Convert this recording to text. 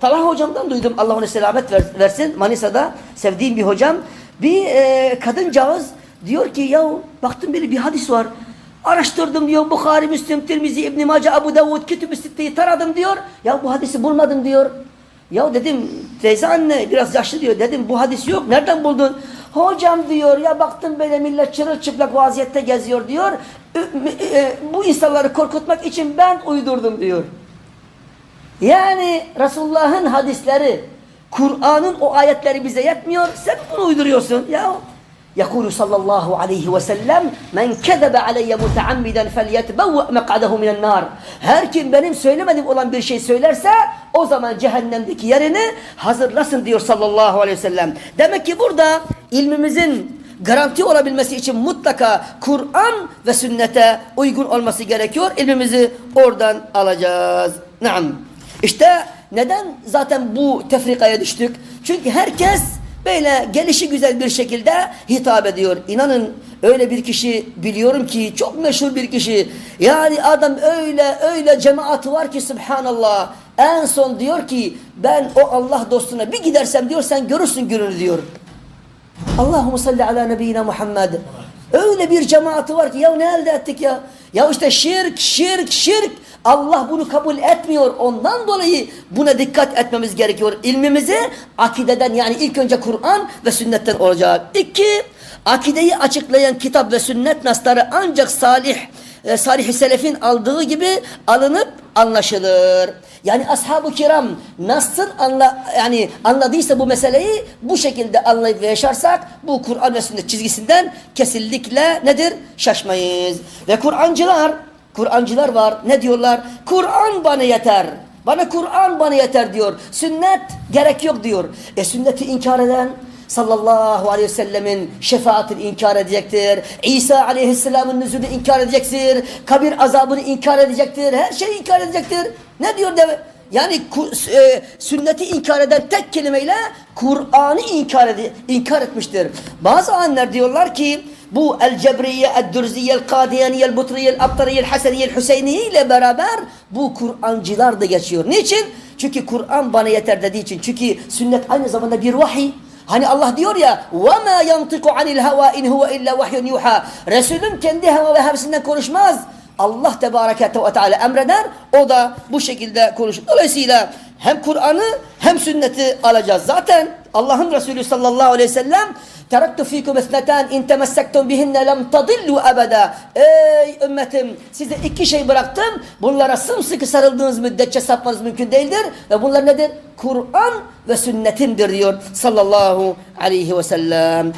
Talha hocamdan duydum. Allah ona selamet ver- versin. Manisa'da sevdiğim bir hocam. Bir e, kadıncağız diyor ki ya baktım böyle bir hadis var. Araştırdım diyor. Bukhari, Müslim, Tirmizi, İbn Mace, Abu Davud, Kütüb-i Sitte'yi taradım diyor. Ya bu hadisi bulmadım diyor. Ya dedim teyze anne biraz yaşlı diyor. Dedim bu hadis yok. Nereden buldun? Hocam diyor ya baktım böyle millet çırılçıplak vaziyette geziyor diyor. E, bu insanları korkutmak için ben uydurdum diyor yani Resulullah'ın hadisleri, Kur'an'ın o ayetleri bize yetmiyor. Sen bunu uyduruyorsun. Ya يقول صلى الله عليه وسلم من كذب علي متعمدا فليتبوأ مقعده من النار her kim benim söylemedim olan bir şey söylerse o zaman cehennemdeki yerini hazırlasın diyor sallallahu aleyhi ve sellem. Demek ki burada ilmimizin garanti olabilmesi için mutlaka Kur'an ve sünnete uygun olması gerekiyor. İlmimizi oradan alacağız. Naam. İşte neden zaten bu tefrikaya düştük? Çünkü herkes böyle gelişi güzel bir şekilde hitap ediyor. İnanın öyle bir kişi biliyorum ki çok meşhur bir kişi. Yani adam öyle öyle cemaati var ki subhanallah. En son diyor ki ben o Allah dostuna bir gidersem diyor sen görürsün gününü diyor. Allahumme salli ala nebiyyina Muhammed. Öyle bir cemaati var ki ya ne elde ettik ya? Ya işte şirk, şirk, şirk. Allah bunu kabul etmiyor. Ondan dolayı buna dikkat etmemiz gerekiyor. İlmimizi akideden yani ilk önce Kur'an ve sünnetten olacak. İki, akideyi açıklayan kitap ve sünnet nasları ancak salih e, salih selefin aldığı gibi alınıp anlaşılır. Yani ashab-ı kiram nasıl anla, yani anladıysa bu meseleyi bu şekilde anlayıp yaşarsak bu Kur'an ve sünnet çizgisinden kesinlikle nedir? Şaşmayız. Ve Kur'ancılar, Kur'ancılar var. Ne diyorlar? Kur'an bana yeter. Bana Kur'an bana yeter diyor. Sünnet gerek yok diyor. E sünneti inkar eden sallallahu aleyhi ve sellemin şefaatini inkar edecektir. İsa aleyhisselamın nüzulünü inkar edecektir. Kabir azabını inkar edecektir. Her şeyi inkar edecektir. Ne diyor? Yani e, sünneti inkar eden tek kelimeyle Kur'an'ı inkar, inkar etmiştir. Bazı alimler diyorlar ki bu el cebriye, el dürziye, el kadiyaniye, el butriye, el abtariye, el haseniye, el hüseyniye ile beraber bu Kur'ancılar da geçiyor. Niçin? Çünkü Kur'an bana yeter dediği için. Çünkü sünnet aynı zamanda bir vahiy. Hani Allah diyor ya وَمَا يَنْطِقُ عَنِ الْهَوَا اِنْ هُوَ اِلَّا وَحْيٌ يُوحَى Resulüm kendi hava ve hevesinden konuşmaz. Allah Tebareke ve Teala emreder. O da bu şekilde konuşur. Dolayısıyla hem Kur'an'ı hem sünneti alacağız. Zaten Allah'ın Resulü sallallahu aleyhi ve sellem Teraktu fikum esneten in temessektum bihinne lem tadillu ebeda. Ey ümmetim size iki şey bıraktım. Bunlara sımsıkı sarıldığınız müddetçe sapmanız mümkün değildir. Ve bunlar nedir? Kur'an ve sünnetimdir diyor sallallahu aleyhi ve sellem.